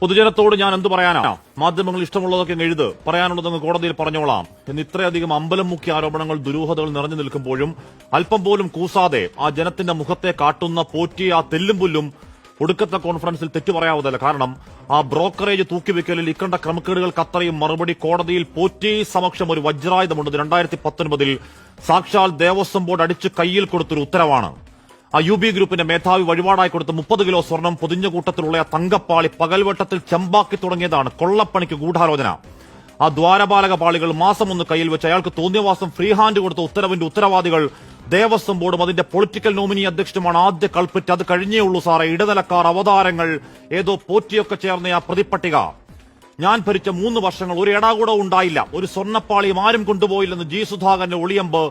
പൊതുജനത്തോട് ഞാൻ എന്തു പറയാനാ? മാധ്യമങ്ങൾ ഇഷ്ടമുള്ളതൊക്കെ എഴുത്. പറയാനുള്ളതെന്ന് കോടതിയിൽ പറഞ്ഞോളാം. എന്ന് ഇത്രയധികം അമ്പലം മുഖ്യ ആരോപണങ്ങൾ ദുരൂഹതകൾ നിറഞ്ഞു നിൽക്കുമ്പോഴും അല്പം പോലും കൂസാതെ ആ ജനത്തിന്റെ മുഖത്തെ കാട്ടുന്ന പോറ്റിയ ആ തെല്ലും പുല്ലും ഒടുക്കത്തെ കോൺഫറൻസിൽ തെറ്റു പറയാവതല്ല കാരണം ആ ബ്രോക്കറേജ് തൂക്കിവെക്കലിൽ ഇക്കണ്ട ക്രമക്കേടുകൾക്ക് അത്രയും മറുപടി കോടതിയിൽ പോറ്റി സമക്ഷം ഒരു വജ്രായുധമുണ്ട് രണ്ടായിരത്തി പത്തൊൻപതിൽ സാക്ഷാൽ ദേവസ്വം ബോർഡ് അടിച്ച് കയ്യിൽ കൊടുത്തൊരു ഉത്തരവാണ്. ആ യു ബി ഗ്രൂപ്പിന്റെ മേധാവി വഴിപാടായി കൊടുത്ത മുപ്പത് കിലോ സ്വർണം പൊതിഞ്ഞ കൂട്ടത്തിലുള്ള തങ്കപ്പാളി പകൽവട്ടത്തിൽ ചെമ്പാക്കി തുടങ്ങിയതാണ് കൊള്ളപ്പണിക്ക് ഗൂഢാലോചന. ആ ദ്വാരപാലക പാളികൾ മാസം ഒന്ന് കയ്യിൽ വെച്ച് അയാൾക്ക് തോന്നിയവാസം ഫ്രീ ഹാൻഡ് കൊടുത്ത ഉത്തരവിന്റെ ഉത്തരവാദികൾ ദേവസ്വം ബോർഡും അതിന്റെ പൊളിറ്റിക്കൽ നോമിനി അധ്യക്ഷനുമാണ് ആദ്യ കൾപ്പിറ്റ് അത് കഴിഞ്ഞേ ഉള്ളൂ സാറേ. ഇടനിലക്കാർ അവതാരങ്ങൾ ഏതോ പോറ്റിയൊക്കെ ചേർന്ന ആ പ്രതിപ്പട്ടിക. ഞാൻ ഭരിച്ച മൂന്ന് വർഷങ്ങൾ ഒരു എടാകൂടവും ഉണ്ടായില്ല. ഒരു സ്വർണപ്പാളിയും ആരും കൊണ്ടുപോയില്ലെന്ന് ജി സുധാകരന്റെ ഒളിയമ്പ്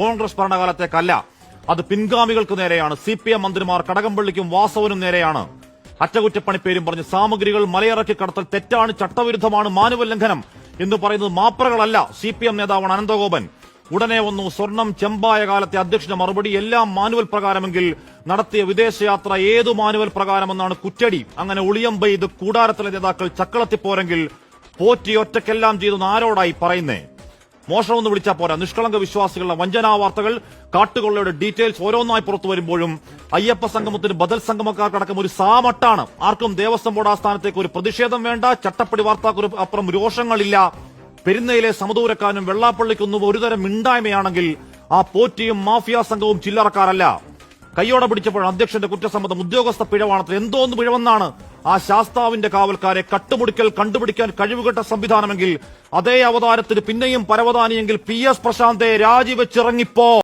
കോൺഗ്രസ് ഭരണകാലത്തേക്കല്ല. അത് പിൻഗാമികൾക്ക് നേരെയാണ്. സി പി എം മന്ത്രിമാർ കടകംപള്ളിക്കും വാസവനും നേരെയാണ്. അറ്റകുറ്റപ്പണി പേരും പറഞ്ഞ് സാമഗ്രികൾ മലയിറക്കി കടത്തൽ തെറ്റാണ് ചട്ടവിരുദ്ധമാണ് മാനുവൽ ലംഘനം എന്ന് പറയുന്നത് മാപ്രകളല്ല. സി പി എം നേതാവാണ് അനന്തഗോപൻ. ഉടനെ വന്നു സ്വർണം ചെമ്പായ കാലത്തെ അധ്യക്ഷന്റെ മറുപടി. എല്ലാം മാനുവൽ പ്രകാരമെങ്കിൽ നടത്തിയ വിദേശയാത്ര ഏതു മാനുവൽ പ്രകാരമെന്നാണ് കുറ്റടി. അങ്ങനെ ഒളിയമ്പ ഇത് കൂടാരത്തിലെ നേതാക്കൾ ചക്കളത്തിപ്പോരെങ്കിൽ പോറ്റി ഒറ്റക്കെല്ലാം ചെയ്തെന്ന് ആരോടായി പറയുന്നേ? മോഷണമെന്ന് വിളിച്ചാൽ പോരാ. നിഷ്കളങ്ക വിശ്വാസികളുടെ വഞ്ചനാ വാർത്തകൾ കാട്ടുകൊള്ളയുടെ ഡീറ്റെയിൽസ് ഓരോന്നായി പുറത്തു വരുമ്പോഴും അയ്യപ്പ സംഗമത്തിന് ബദൽ സംഗമക്കാർക്കടക്കം ഒരു സാമട്ടാണ്. ആർക്കും ദേവസ്വം ബോർഡ് ആസ്ഥാനത്തേക്ക് ഒരു പ്രതിഷേധം വേണ്ട ചട്ടപ്പടി വാർത്താക്കുറിപ്പ് അപ്പുറം രോഷങ്ങളില്ല. പെരുന്നയിലെ സമദൂരക്കാനും വെള്ളാപ്പള്ളിക്കൊന്നും ഒരുതരം മിണ്ടായ്മയാണെങ്കിൽ ആ പോറ്റിയും മാഫിയ സംഘവും ചില്ലറക്കാരല്ല. കയ്യോടെ പിടിച്ചപ്പോൾ അധ്യക്ഷന്റെ കുറ്റസമ്മതം ഉദ്യോഗസ്ഥ പിഴവാണത്തിൽ എന്തോന്ന് പിഴവെന്നാണ് ആ ശാസ്താവിന്റെ കാവൽക്കാരെ കട്ടുമുടിക്കൽ കണ്ടുപിടിക്കാൻ കഴിവുകെട്ട സംവിധാനമെങ്കിൽ അതേ അവതാരത്തിന് പിന്നെയും പരവതാനിയെങ്കിൽ പി എസ് പ്രശാന്തെ രാജിവെച്ചിറങ്ങിപ്പോ.